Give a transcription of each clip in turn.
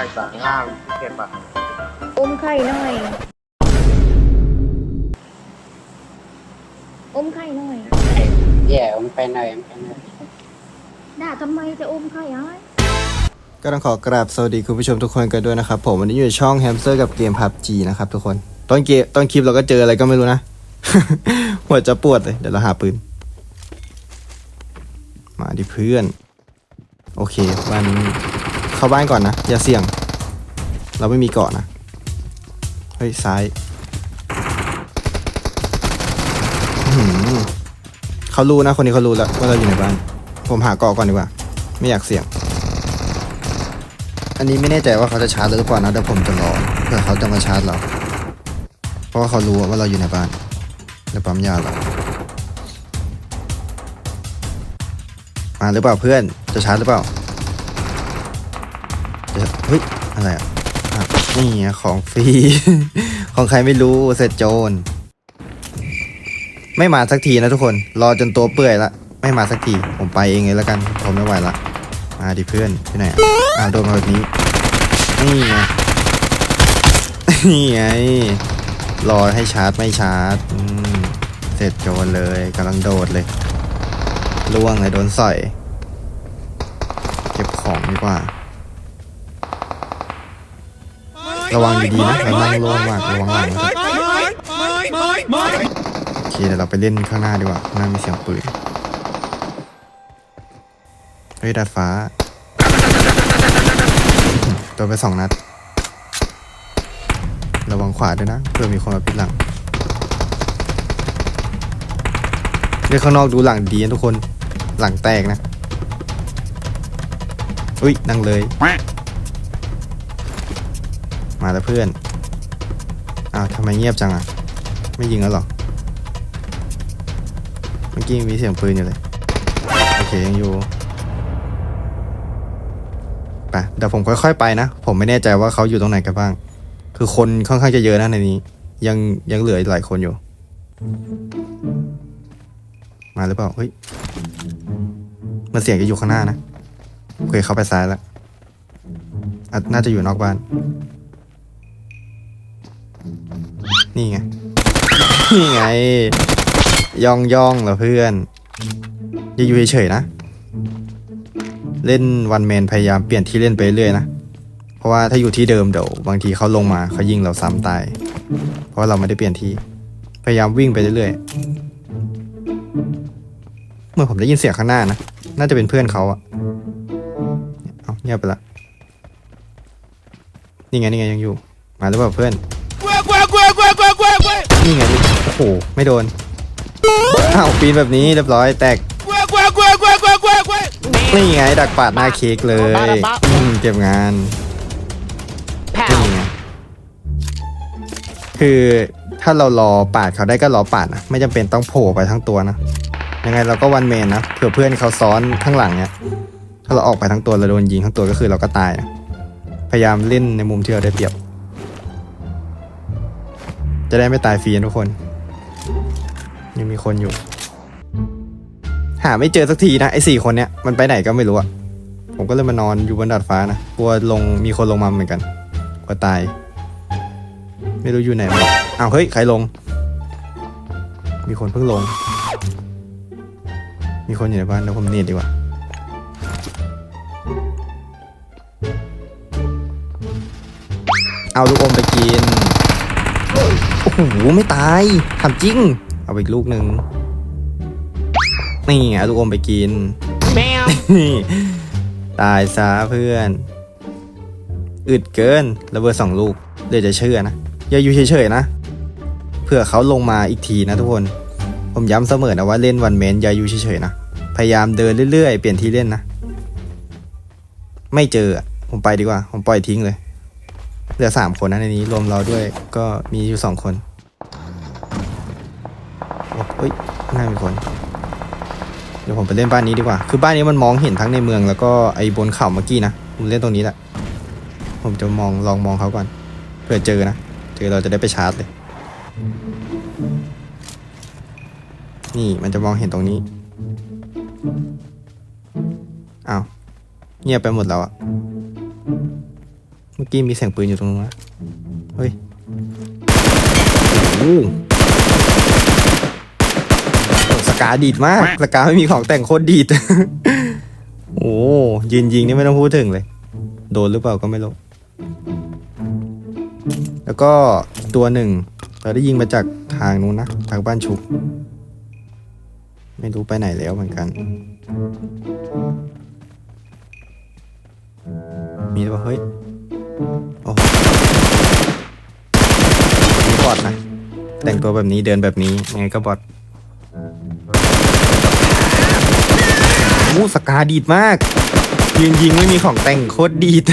ายสางง่ามเก็บอะอมไข่หน่อย อมไข่หน่อย แย่มันไปหน่อยมันไปหน่อยด่าทำไมจะอมไข่อ้ายก็ต้องขอกราบสวัสดีคุณผู้ชมทุกคนกันด้วยนะครับ ผมวันนี้อยู่ในช่องแฮมสเตอร์กับเกมพับจีนะครับทุกคนต้นเกมต้นคลิปเราก็เจออะไรก็ไม่รู้นะ หัวจะปวดเลย เดี๋ยวเราหาปืน มาดิเพื่อน โอเควัน เข้าบ้านก่อนนะ อย่าเสี่ยง เราไม่มีเกาะนะ เฮ้ย ซ้ายเขารู้นะ คนนี้เขารู้แล้วว่าเราอยู่ในบ้าน ผมหาเกาะก่อนดีกว่า ไม่อยากเสี่ยง อันนี้ไม่แน่ใจว่าเขาจะชาร์จหรือเปล่านะแต่ผมจะรอเผื่อเขาจะมาชาร์จเรา เพราะว่าเขารู้ว่าเราอยู่ในบ้านในปั๊มยาเรามาหรือเปล่าเพื่อนจะชาร์จหรือเปล่า เฮ้ย อะไรอะนี่ไงของฟรี ของใครไม่รู้เสร็จโจรไม่มาสักทีนะทุกคน รอจนตัวเปื่อยละ ไม่มาสักที ผมไปเองเลยแล้วกันผมไม่ไหวละ มาดิเพื่อนที่ไหนอะอ้าโดนมาแบบนี้ นี่ไง นี่ไง รอให้ชาร์จไม่ชาร์จเสร็จโจรเลยกำลังโดดเลยล่วงเลยโดนใสอยเก็บของดีกว่า ระวังดีๆนะระวังล่วงมากระวังหลังนะโอเคเดี๋ยวเราไปเล่นข้างหน้าดีกว่าข้างหน้ามีเสียงปืนเฮ้ยดาดฟ้าโดนไปสองนัด ระวังขวาด้วยนะเพื่อมีคนมาปิดหลังเรื่องข้างนอกดูหลังดีนะทุกคนหลังแตกนะอุ้ยนั่งเลย มาแล้วเพื่อน อ้าวทำไมเงียบจังอะ ไม่ยิงแล้วหรอ เมื่อกี้มีเสียงปืนอยู่เลย โอเคยังอยู่ไปเดี๋ยวผมค่อยๆไปนะ ผมไม่แน่ใจว่าเขาอยู่ตรงไหนกันบ้าง คือคนค่อนข้างจะเยอะนะในนี้ ยังยังเหลือหลายคนอยู่ มาหรือเปล่า เฮ้ย มันเสียงจะอยู่ข้างหน้านะ โอเคเขาไปซ้ายแล้วน่าจะอยู่นอกบ้าน นี่ไง นี่ไง ย่องย่องเหรอเพื่อน อย่าอยู่เฉยๆนะ เล่นวันแมนพยายามเปลี่ยนที่เล่นไปเรื่อยนะ เพราะว่าถ้าอยู่ที่เดิมเดี๋ยวบางทีเขาลงมาเขายิงเราซ้ำตาย เพราะเราไม่ได้เปลี่ยนที่ พยายามวิ่งไปเรื่อยๆ เมื่อผมได้ยินเสียงข้างหน้านะ น่าจะเป็นเพื่อนเขาอะเอาเงียบไปละนี่ไงนี่ไงยังอยู่ มาหรือเปล่าเพื่อน นี่ไงนี่โอ้โหไม่โดนอ้าวปีนแบบนี้เรียบร้อยแตกนี่ไงดักปาดหน้าเค้กเลยอืมเก็บงานนี่ไงคือถ้าเรารอปาดเขาได้ก็รอปาดนะไม่จำเป็นต้องโผล่ไปทั้งตัวนะยังไงเราก็วันเมนนะเผื่อเพื่อนเขาซ้อนข้างหลังเนี่ยถ้าเราออกไปทั้งตัวเราโดนยิงทั้งตัวก็คือเราก็ตายนะพยายามเล่นในมุมที่เราได้เปรียบ จะได้ไม่ตายฟรีนะทุกคน ยังมีคนอยู่ หาไม่เจอสักทีนะไอ้สี่คนเนี้ยมันไปไหนก็ไม่รู้อะผมก็เลยมานอนอยู่บนดาดฟ้านะกลัวลงมีคนลงมาเหมือนกันกลัวตาย ไม่รู้อยู่ไหนอ้าวเฮ้ยใครลง มีคนเพิ่งลง มีคนอยู่ในบ้านแล้วผมเนียดดีกว่าเอาลูกอมไปกิน อ้โหไม่ตายทำจริง เอาไปอีกลูกหนึ่งนี่ไงเอาลูกอมไปกินนี่ตายซะเพื่อน อึดเกินระเบิดสองลูกเดี๋ยวจะเชื่อนะ อย่าอยู่เฉยๆนะเผื่อเขาลงมาอีกทีนะทุกคน ผมย้ำเสมอนะว่าเล่นวันเมนอย่าอยู่เฉยๆนะพยายามเดินเรื่อยๆ เปลี่ยนที่เล่นนะ ไม่เจออะผมไปดีกว่า ผมปล่อยทิ้งเลย เหลือสามคนนะในนี้รวมเราด้วยก็มีอยู่สองคนโอ้เอ้ยหน้ามีคน เดี๋ยวผมไปเล่นบ้านนี้ดีกว่า คือบ้านนี้มันมองเห็นทั้งในเมืองแล้วก็ไอ้บนเขาเมื่อกี้นะ ผมเล่นตรงนี้แหละ ผมจะมองลองมองเขาก่อน เผื่อเจอนะ เจอเราจะได้ไปชาร์จเลย นี่มันจะมองเห็นตรงนี้อ้าวเงียบไปหมดแล้วอะ เมื่อกี้มีเสียงปืนอยู่ตรงนู้นนะเฮ้ยโอ้โหสกาดีดมากสกาไม่มีของแต่งโคตรดีด โอ้ยืนยิงนี่ไม่ต้องพูดถึงเลย โดนหรือเปล่าก็ไม่รู้ แล้วก็ตัวหนึ่ง เราได้ยิงมาจากทางนู้นนะ ทางบ้านชุบไม่รู้ไปไหนแล้วเหมือนกัน มีหรือเปล่าเฮ้ย อทนะ แต่งตัวแบบนี้เดินแบบนี้ยังไงก็บอทมูสกาดีดมากยืนยิงไม่มีของแต่งโคตรดีด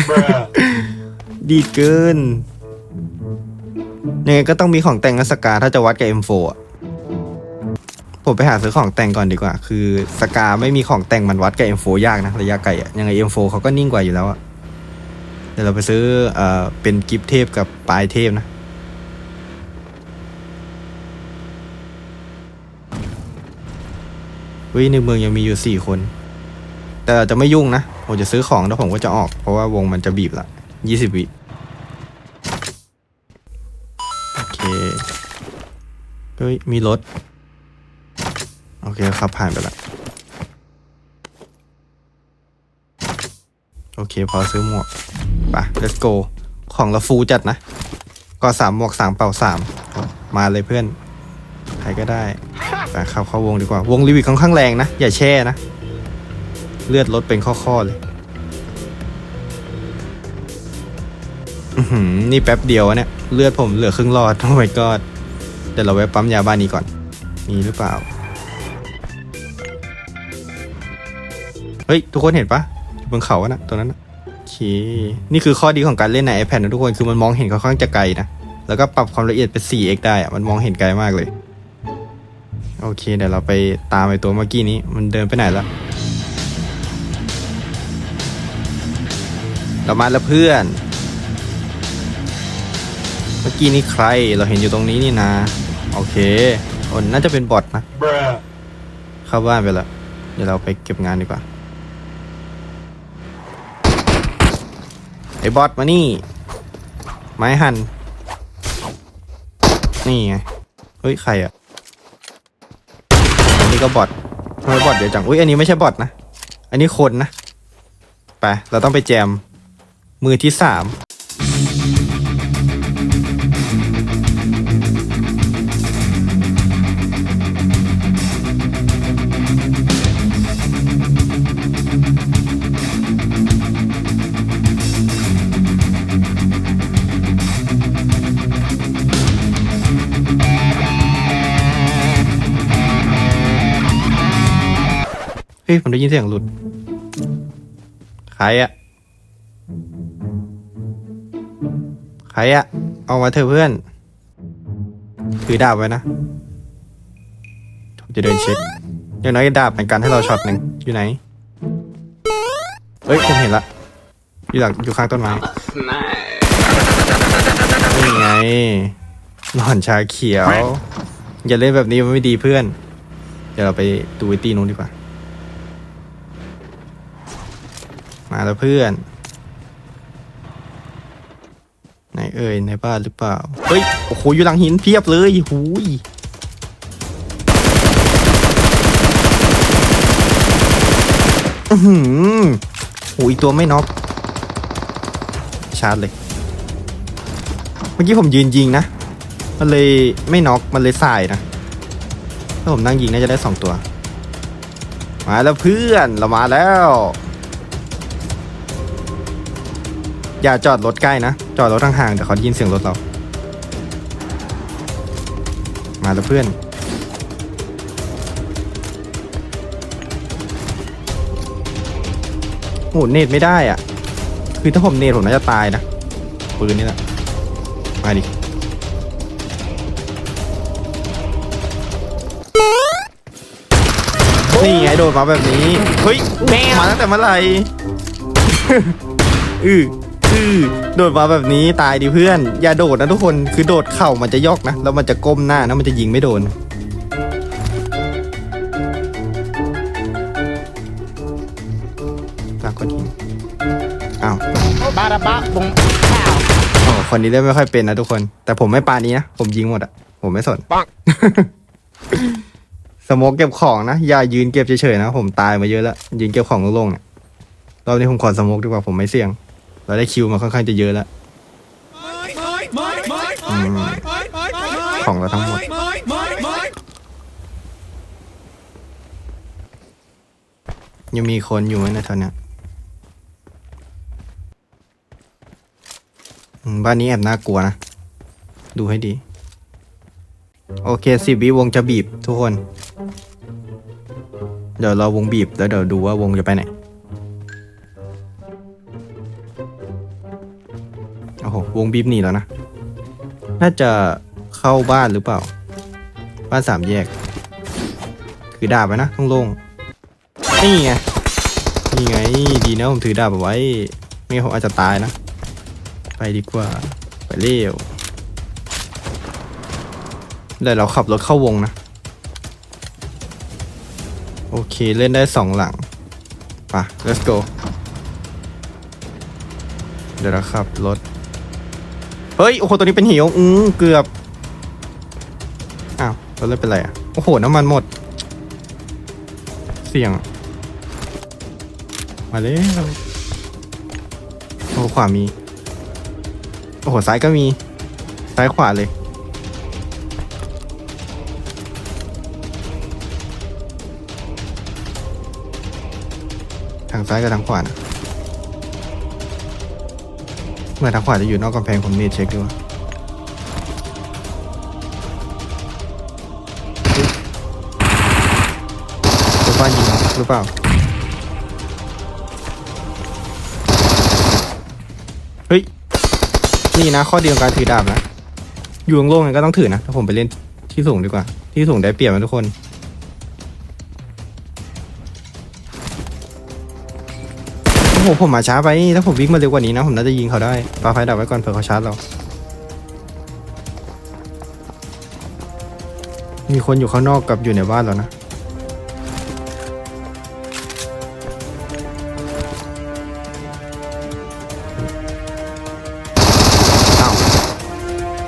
ดีดเกินยังไงก็ต้องมีของแต่งกับสกาถ้าจะวัดกับ M4 อะผมไปหาซื้อของแต่งก่อนดีกว่า คือสกาไม่มีของแต่งมันวัดกับ M4 ยากนะ ระยะไกลอะ ยังไง M4 เขาก็นิ่งกว่าอยู่แล้วอะ เดี๋ยวเราไปซื้อเอ่อเป็นกิฟเทพกับปลายเทพนะ วิในเมืองยังมีอยู่สี่คน แต่เราจะไม่ยุ่งนะ ผมจะซื้อของแล้วผมก็จะออก เพราะว่าวงมันจะบีบละยี่สิบวิโอเคเฮ้ยมีรถ โอเคขับผ่านไปละโอเค พอซื้อหมวกไป let's go ของเราฟูจัดนะ ก็สามหมวกสามเป่าสามมาเลยเพื่อน ใครก็ได้ ไปเข้าเข้าวงดีกว่า วงรีวิวค่อนข้างแรงนะ อย่าแช่นะ เลือดลดเป็นข้อๆเลยนี่แป๊บเดียวเนี่ย เลือดผมเหลือครึ่งหลอดโอ้ my god เดี๋ยวเราแวะปั๊มยาบ้านนี้ก่อน มีหรือเปล่า เฮ้ย ทุกคนเห็นปะอยู่บนเขาอะนะตัวนั้นนะโอเค นี่คือข้อดีของการเล่นใน iPad นะทุกคน คือมันมองเห็นค่อนข้างจะไกลนะ แล้วก็ปรับความละเอียดเป็น 4x ได้อะมันมองเห็นไกลมากเลย โอเค เดี๋ยวเราไปตามไอตัวเมื่อกี้นี้ มันเดินไปไหนแล้วเรามาแล้วเพื่อน เมื่อกี้นี้ใคร เราเห็นอยู่ตรงนี้นี่นะโอเคคนน่าจะเป็นบอทนะ เข้าบ้านไปแล้ว เดี๋ยวเราไปเก็บงานดีกว่า ไอ้บอทมานี่ ไม้หัน นี่ไง เฮ้ย ใครอะอั นนี้ก็บอททำไมบอทเดี๋ยวจัง อุ้ยอันนี้ไม่ใช่บอทนะ อันนี้คนนะ ไป เราต้องไปแจม มือที่สาม เฮ้ยผมได้ยินเสียงหลุด ใครอะใครอะออกมาเถอะเพื่อน ถือดาบไว้นะผมจะเดินเช็คอย่างน้อยดาบเป็นการให้เราช็อตหนึ่งอยู่ไหน เฮ้ยผมเห็นละ อยู่หลังอยู่ข้างต้นไม้นี่ไงหลอนชาเขียว อย่าเล่นแบบนี้มันไม่ดีเพื่อน เดี๋ยวเราไปดูไอตีนู้นดีกว่า มาแล้วเพื่อน ไหนเอ่ยในบ้านหรือเปล่า เฮ้ย โอ้โห อยู่หลังหินเพียบเลยหูยอื้อหือหูอีตัวไม่น็อกชาร์จเลย เมื่อกี้ผมยืนยิงนะ มันเลยไม่น็อกมันเลยสายนะ ถ้าผมนั่งยิงน่าจะได้สองตัว มาแล้วเพื่อน เรามาแล้ว อย่าจอดรถใกล้นะ จอดรถห่างๆเดี๋ยวเขาได้ยินเสียงรถเรา มาแล้วเพื่อนโอ้โหเนตไม่ได้อะ คือถ้าผมเนตผมน่าจะตายนะ ปืนนี่แหละมาดินี่ไงโดดมาแบบนี้ เฮ้ย มาตั้งแต่เมื่อไหร่ อือ อือโดดมาแบบนี้ตายดิเพื่อน อย่าโดดนะทุกคนคือโดดเข่ามันจะยอกนะแล้วมันจะก้มหน้านะมันจะยิงไม่โดนหลังก้อนหินอ้าวบาราบะบุงข้าวโอ้คนนี้เล่นไม่ค่อยเป็นนะทุกคน แต่ผมไม่ปานี้นะผมยิงหมดอะผมไม่สนปังสโมกเก็บของนะอย่ายืนเก็บเฉยๆนะผมตายมาเยอะแล้วยืนเก็บของโล่งๆเนี่ยรอบนี้ผมขอสโมกดีกว่าผมไม่เสี่ยง เราได้คิวมาค่อนข้างจะเยอะแล้ว ของเราทั้งหมด ยังมีคนอยู่ไหมในะแถวเนี้ยอืมบ้านนี้แอบน่ากลัวนะ ดูให้ดี โอเคสิบวิวงจะบีบทุกคน เดี๋ยวเราวงบีบแล้วเดี๋ยวดูว่าวงจะไปไหน หวงบีบหนีแล้วนะ น่าจะเข้าบ้านหรือเปล่า บ้านสามแยก ถือดาบไว้นะต้องโล่งนี่ไง นี่ไง ดีนะผมถือดาบเอาไว้ ไม่งั้นผมอาจจะตายนะ ไปดีกว่า ไปเร็วเดี๋ยวเราขับรถเข้าวงนะ โอเคเล่นได้สองหลังป่ะ let's go เดี๋ยวเราขับรถ เฮ้ย โอ้โห ตัวนี้เป็นเหวอืมเกือบ อ้าวรถเล่นเป็นไรอะ โอ้โห น้ำมันหมด เสี่ยง มาเลยโอ้ขวามี โอ้โห ซ้ายก็มี ซ้ายขวาเลย ทางซ้ายกับทางขวานะ เมื่อทางขวาจะอยู่นอกกำแพงผมเนตเช็คดูว่าตัวบ้านยิงหรือเปล่า เฮ้ย นี่นะ ข้อดีของการถือดาบนะ อยู่โล่งๆกันก็ต้องถือนะ ถ้าผมไปเล่นที่สูงดีกว่า ที่สูงได้เปรียบนะทุกคน โอ้โหผมมาช้าไป ถ้าผมวิ่งมาเร็วกว่านี้นะ ผมน่าจะยิงเขาได้ปาไฟดับไว้ก่อนเผื่อเขาชาร์จเรา มีคนอยู่ข้างนอกกับอยู่ในบ้านแล้วนะอ้าว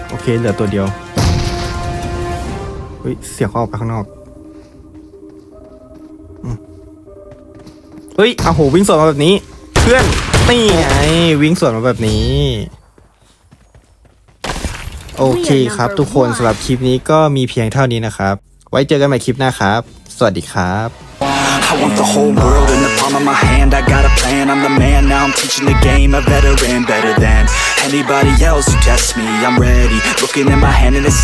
โอเคเหลือตัวเดียว เฮ้ย เสียงเขาออกไปข้างนอกเฮ้ยอ้าโหวิ่งสวนมาแบบนี้ พื่อนนี่ไงวิ่งสวนมาแบบนี้ โอเคครับทุกคนสำหรับคลิปนี้ก็มีเพียงเท่านี้นะครับ ไว้เจอกันใหม่คลิปหน้าครับ สวัสดีครับ I want the whole world in the palm of my hand I got a plan, I'm the man Now I'm teaching the game A veteran, better than Anybody else who tests me I'm ready Looking at my hand and it's